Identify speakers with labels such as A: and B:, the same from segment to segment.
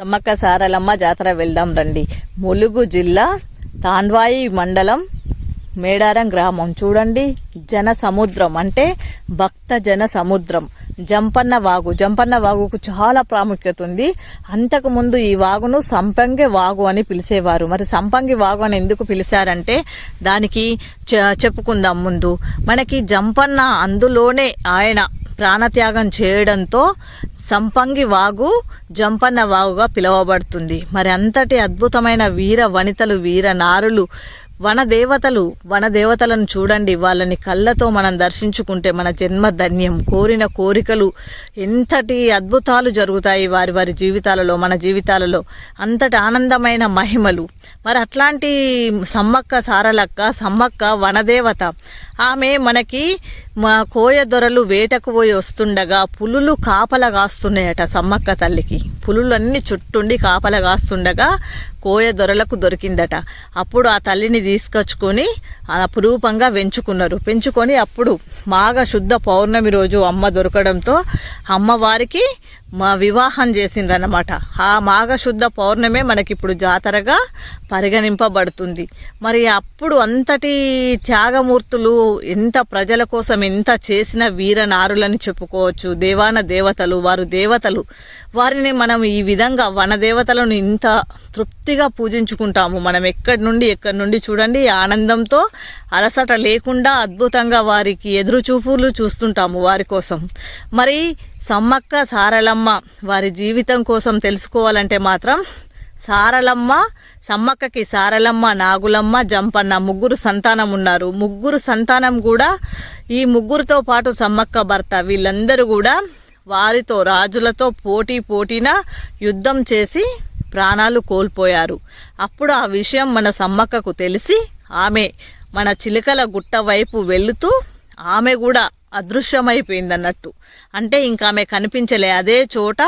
A: సమ్మక్క సారలమ్మ జాతర వెళ్దాం రండి. ములుగు జిల్లా తాండ్వాయి మండలం మేడారం గ్రామం. చూడండి జన సముద్రం అంటే భక్త జన సముద్రం జంపన్న వాగు. జంపన్న వాగుకు చాలా ప్రాముఖ్యత ఉంది. అంతకుముందు ఈ వాగును సంపంగి వాగు అని పిలిచేవారు. మరి సంపంగి వాగు అని ఎందుకు పిలిచారంటే దానికి చె- చెప్పుకుందాం ముందు. మనకి జంపన్న అందులోనే ఆయన ప్రాణత్యాగం చేయడంతో సంపంగి వాగు జంపన్న వాగుగా పిలువబడుతుంది. మరి అంతటి అద్భుతమైన వీర వనితలు వీర నారులు వనదేవతలు వనదేవతలను చూడండి. వాళ్ళని కళ్ళతో మనం దర్శించుకుంటే మన జన్మ ధన్యం కోరిన కోరికలు ఎంతటి అద్భుతాలు జరుగుతాయి వారి వారి జీవితాలలో మన జీవితాలలో. అంతటి ఆనందమైన మహిమలు. మరి అట్లాంటి సమ్మక్క సారలక్క సమ్మక్క వనదేవత ఆమె మనకి మా కోయ దొరలు వేటకు పోయి వస్తుండగా పులులు కాపల కాస్తున్నాయట సమ్మక్క తల్లికి. పులులన్నీ చుట్టుండి కాపల కాస్తుండగా కోయ దొరలకు దొరికిందట. అప్పుడు ఆ తల్లిని తీసుకొచ్చుకొని అపురూపంగా పెంచుకున్నారు పెంచుకొని అప్పుడు మాఘ శుద్ధ పౌర్ణమి రోజు అమ్మ దొరకడంతో అమ్మవారికి మా వివాహం చేసిండ్రన్నమాట. ఆ మాఘశుద్ధ పౌర్ణమే మనకి ఇప్పుడు జాతరగా పరిగణింపబడుతుంది. మరి అప్పుడు అంతటి త్యాగమూర్తులు ఎంత ప్రజల కోసం ఎంత చేసిన వీర నారులని చెప్పుకోవచ్చు. దేవాన దేవతలు వారు దేవతలు. వారిని మనం ఈ విధంగా వన దేవతలను ఇంత పూర్తిగా పూజించుకుంటాము. మనం ఎక్కడి నుండి ఎక్కడి నుండి చూడండి ఆనందంతో అలసట లేకుండా అద్భుతంగా వారికి ఎదురు చూపులు చూస్తుంటాము వారి కోసం. మరి సమ్మక్క సారలమ్మ వారి జీవితం కోసం తెలుసుకోవాలంటే మాత్రం సారలమ్మ సమ్మక్కకి సారలమ్మ నాగులమ్మ జంపన్న ముగ్గురు సంతానం ఉన్నారు. ముగ్గురు సంతానం కూడా ఈ ముగ్గురితో పాటు సమ్మక్క భర్త వీళ్ళందరూ కూడా వారితో రాజులతో పోటీ పోటీన యుద్ధం చేసి ప్రాణాలు కోల్పోయారు. అప్పుడు ఆ విషయం మన సమ్మక్కకు తెలిసి ఆమె మన చిలుకల గుట్ట వైపు వెళుతూ ఆమె కూడా అదృశ్యమైపోయింది అన్నట్టు అంటే ఇంకా ఆమె కనిపించలే అదే చోట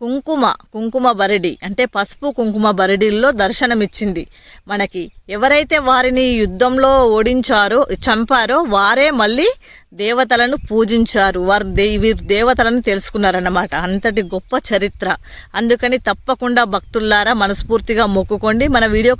A: కుంకుమ కుంకుమ బరిడి అంటే పసుపు కుంకుమ బరడిల్లో దర్శనమిచ్చింది. మనకి ఎవరైతే వారిని యుద్ధంలో ఓడించారో చంపారో వారే మళ్ళీ దేవతలను పూజించారు. వారు దే వీరు దేవతలను తెలుసుకున్నారన్నమాట. అంతటి గొప్ప చరిత్ర. అందుకని తప్పకుండా భక్తుల్లారా మనస్ఫూర్తిగా మొక్కుకోండి. మన వీడియో